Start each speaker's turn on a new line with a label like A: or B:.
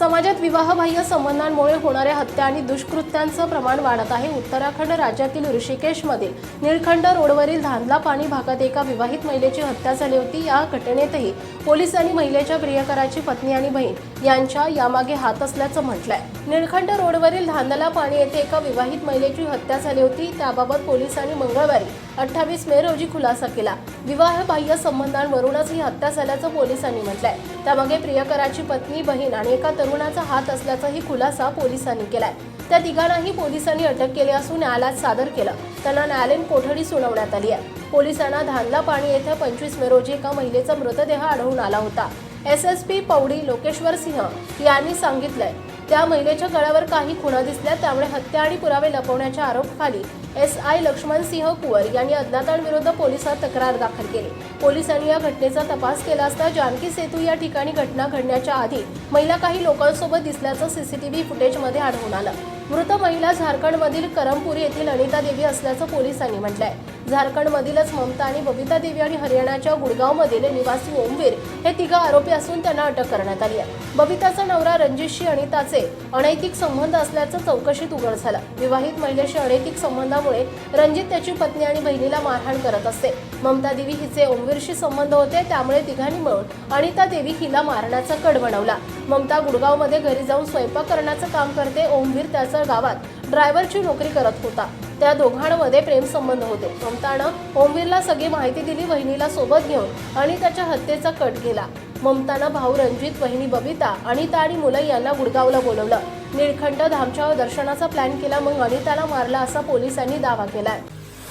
A: समाजात विवाहबाह्य संबंधांमुळे होणाऱ्या हत्या आणि दुष्कृत्यांचं प्रमाण वाढत आहे. उत्तराखंड राज्यातील ऋषिकेशमधील निळखंड रोडवरील धांदला पाणी भागात एका विवाहित महिलेची हत्या झाली होती. या घटनेतही पोलिसांनी महिलेच्या प्रियकराची पत्नी आणि बहीण यांच्या यामागे हात असल्याचं म्हटलंय. निळखंड रोडवरील धांदला पाणी येथे एका विवाहित महिलेची हत्या झाली होती. त्याबाबत पोलिसांनी मंगळवारी अठ्ठावीस मे रोजी खुलासा केला. विवाहबाह्य संबंधांवरूनच ही हत्या झाल्याचं पोलिसांनी म्हटलंय. त्यामागे प्रियकराची पत्नी बहीण आणि एका तरुणाचा हात असल्याचाही खुलासा पोलिसांनी केलाय. त्या तिघांनाही पोलिसांनी अटक केली असून न्यायालयात सादर केलं. त्यांना न्यायालयीन कोठडी सुनावण्यात आली आहे. पोलिसांना धानला पाणी येथे पंचवीस मे रोजी एका महिलेचा मृतदेह आढळून आला होता. S S P Pauri Lokeshwar Singh यांनी सांगितलंय. त्या महिलेच्या गळ्यावर काही खुणा दिसल्या त्यामुळे हत्या आणि पुरावे लपवण्याच्या आरोपाखाली एस आय लक्ष्मण सिंह कुवर यांनी अज्ञातांविरुद्ध पोलिसात तक्रार दाखल केली. पोलिसांनी या घटनेचा तपास केला असता जानकी सेतू या ठिकाणी घटना घडण्याच्या आधी महिला काही लोकांसोबत दिसल्याचं सीसीटीव्ही फुटेजमध्ये आढळून आलं. मृत महिला झारखंडमधील करमपुरी येथील अनिता देवी असल्याचं पोलिसांनी म्हटलंय. झारखंडमधीलच ममता आणि बबिता देवी आणि हरियाणाच्या गुडगावमधील निवासी ओमवीर हे तिघं आरोपी असून त्यांना अटक करण्यात आली आहे. बबिताचा नवरा रणजितशी अनिताचे अनैतिक संबंध असल्याचं चौकशीत उघड झालं. विवाहित महिलेशी अनैतिक संबंधामुळे रणजित त्याची पत्नी आणि बहिणीला मारहाण करत असते. ममता देवी हिचे ओमवीरशी संबंध होते त्यामुळे तिघांनी मिळून अनिता देवी हिला मारण्याचा कड बनवला. ममता गुडगावमध्ये घरी जाऊन स्वयंपाक करण्याचं काम करते ओमवीर त्याचं गावात. ड्रायव्हरची नोकरी करत होता. त्या दोघांमध्ये प्रेमसंबंध होते. ममतानं ओमवीरला सगळी माहिती दिली वहिनीला सोबत घेऊन आणि त्याच्या हत्येचा कट केला. ममतानं भाऊ रणजित वहिनी बबिता अनिता आणि मुलं यांना गुडगावला बोलवलं. निळखंड धामच्या दर्शनाचा प्लॅन केला मग अनिताला मारला असा पोलिसांनी दावा केलाय.